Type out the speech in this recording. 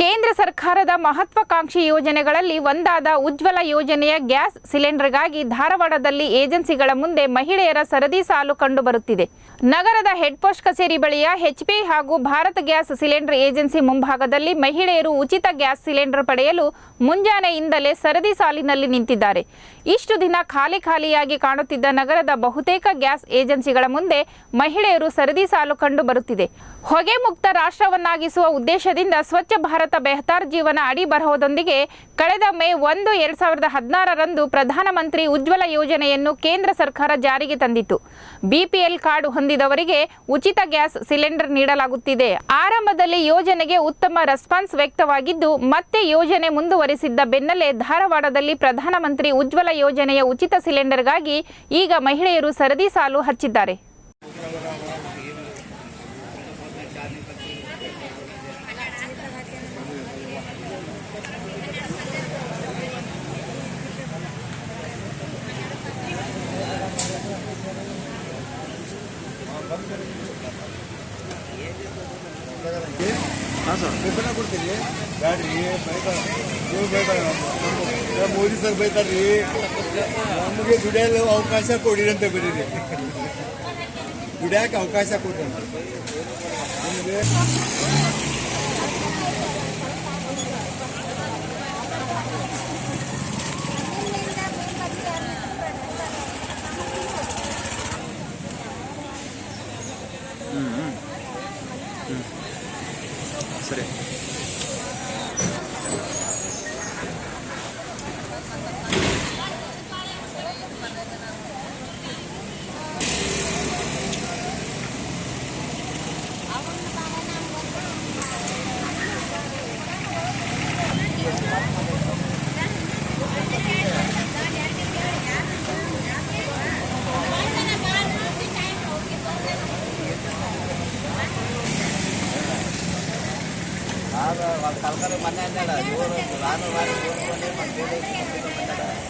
ಕೇಂದ್ರ ಸರ್ಕಾರದ ಮಹತ್ವಾಕಾಂಕ್ಷಿ ಯೋಜನೆಗಳಲ್ಲಿ ಒಂದಾದ ಉಜ್ವಲ ಯೋಜನೆಯ ಗ್ಯಾಸ್ ಸಿಲಿಂಡರ್ಗಾಗಿ ಧಾರವಾಡದಲ್ಲಿ ಏಜೆನ್ಸಿಗಳ ಮುಂದೆ ಮಹಿಳೆಯರ ಸರದಿ ಸಾಲು ಕಂಡುಬರುತ್ತಿದೆ. ನಗರದ ಹೆಡ್ ಪೋಸ್ಟ್ ಕಚೇರಿ ಬಳಿಯ ಎಚ್ಪಿ ಹಾಗೂ ಭಾರತ್ ಗ್ಯಾಸ್ ಸಿಲಿಂಡರ್ ಏಜೆನ್ಸಿ ಮುಂಭಾಗದಲ್ಲಿ ಮಹಿಳೆಯರು ಉಚಿತ ಗ್ಯಾಸ್ ಸಿಲಿಂಡರ್ ಪಡೆಯಲು ಮುಂಜಾನೆಯಿಂದಲೇ ಸರದಿ ಸಾಲಿನಲ್ಲಿ ನಿಂತಿದ್ದಾರೆ. ಇಷ್ಟು ದಿನ ಖಾಲಿ ಖಾಲಿಯಾಗಿ ಕಾಣುತ್ತಿದ್ದ ನಗರದ ಬಹುತೇಕ ಗ್ಯಾಸ್ ಏಜೆನ್ಸಿಗಳ ಮುಂದೆ ಮಹಿಳೆಯರು ಸರದಿ ಸಾಲು ಕಂಡುಬರುತ್ತಿದೆ. ಹೊಗೆ ಮುಕ್ತ ರಾಷ್ಟ್ರವನ್ನಾಗಿಸುವ ಉದ್ದೇಶದಿಂದ ಸ್ವಚ್ಛ ಭಾರತ ಬೆಹತಾರ್ ಜೀವನ ಅಡಿ ಬರಹದೊಂದಿಗೆ ಕಳೆದ ಮೇ ಒಂದು ಎರಡ್ ಸಾವಿರದ ಹದಿನಾರರಂದು ಪ್ರಧಾನಮಂತ್ರಿ ಉಜ್ವಲ ಯೋಜನೆಯನ್ನು ಕೇಂದ್ರ ಸರ್ಕಾರ ಜಾರಿಗೆ ತಂದಿತು ಬಿಪಿಎಲ್ ಕಾರ್ಡ್ ಹೊಂದಿದವರಿಗೆ ಉಚಿತ ಗ್ಯಾಸ್ ಸಿಲಿಂಡರ್ ನೀಡಲಾಗುತ್ತಿದೆ. ಆರಂಭದಲ್ಲಿ ಯೋಜನೆಗೆ ಉತ್ತಮ ರೆಸ್ಪಾನ್ಸ್ ವ್ಯಕ್ತವಾಗಿದ್ದು, ಮತ್ತೆ ಯೋಜನೆ ಮುಂದುವರಿಸಿದ್ದ ಬೆನ್ನಲ್ಲೇ ಧಾರವಾಡದಲ್ಲಿ ಪ್ರಧಾನಮಂತ್ರಿ ಉಜ್ವಲ ಯೋಜನೆಯ ಉಚಿತ ಸಿಲಿಂಡರ್ಗಾಗಿ ಈಗ ಮಹಿಳೆಯರು ಸರದಿ ಸಾಲು ಹಚ್ಚಿದ್ದಾರೆ. ಹಾಂ ಸರ್. ಬ್ಯಾಡ್ರಿ ಮೋದಿ ಸರ್ ಬೈತಾರ್ರಿ ನಮಗೆ ದುಡಿಯಲು ಅವಕಾಶ ಕೊಡಿರಿ ಅಂತ ಬರೀರಿ ದುಡಿಯಾಕೆ ಅವಕಾಶ ಕೊಡ್ರಿ ಅಂತ ನಿಮಗೆ వాళ్ళ కలకలు మన అన్నాడు రాను రాను కోరుకొని మన